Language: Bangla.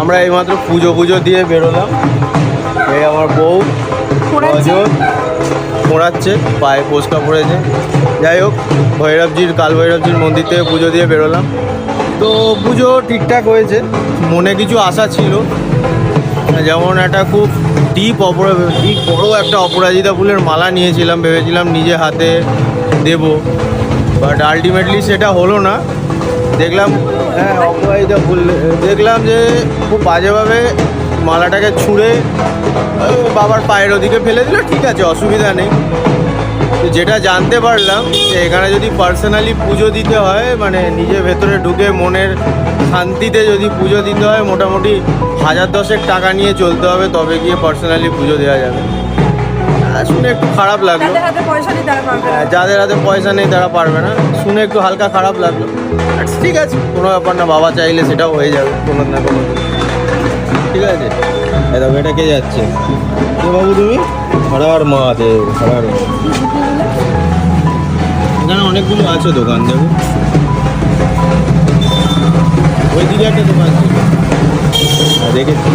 আমরা এইমাত্র পুজো পুজো দিয়ে বেরোলাম। এই আমার বউ অজন মোড়াচ্ছে পায়ে পোস্কা পড়েছে। যাই হোক ভৈরবজির কাল ভৈরবজির মন্দির থেকে পুজো দিয়ে বেরোলাম। তো পুজো ঠিকঠাক হয়েছে মনে কিছু আশা ছিল। যেমন একটা খুব ডিপ অপরা ডিপ বড়ো একটা অপরাজিতা ফুলের মালা নিয়েছিলাম ভেবেছিলাম নিজে হাতে দেব। বাট আলটিমেটলি সেটা হলো না। দেখলাম হ্যাঁ অপরাজিতা ফুল দেখলাম যে খুব বাজেভাবে মালাটাকে ছুঁড়ে বাবার পায়ের ওদিকে ফেলে দিল, ঠিক আছে, অসুবিধা নেই। তো যেটা জানতে পারলাম, যে এখানে যদি পার্সোনালি পুজো দিতে হয় মানে নিজের ভেতরে ঢুকে মনের শান্তিতে যদি পুজো দিতে হয়, মোটামুটি হাজার দশেক টাকা নিয়ে চলতে হবে, তবে গিয়ে পার্সোনালি পুজো দেওয়া যাবে। শুনে একটু খারাপ লাগল। যাদের হাতে পয়সা নেই তারা পারবে না। হ্যাঁ, যাদের হাতে পয়সা নেই তারা পারবে না। শুনে একটু হালকা খারাপ লাগল। ঠিক আছে কোনো ব্যাপার না বাবা চাইলে সেটাও হয়ে যাবে কোনো না কোনো। ঠিক আছে? দেখো এটা কে যাচ্ছে? কে বাবু তুমি? হরার মহাদেব হরার এখানে অনেকগুলো আছে দোকান দেখো। ওই দিকে একটা দোকান হ্যাঁ, দেখেছি।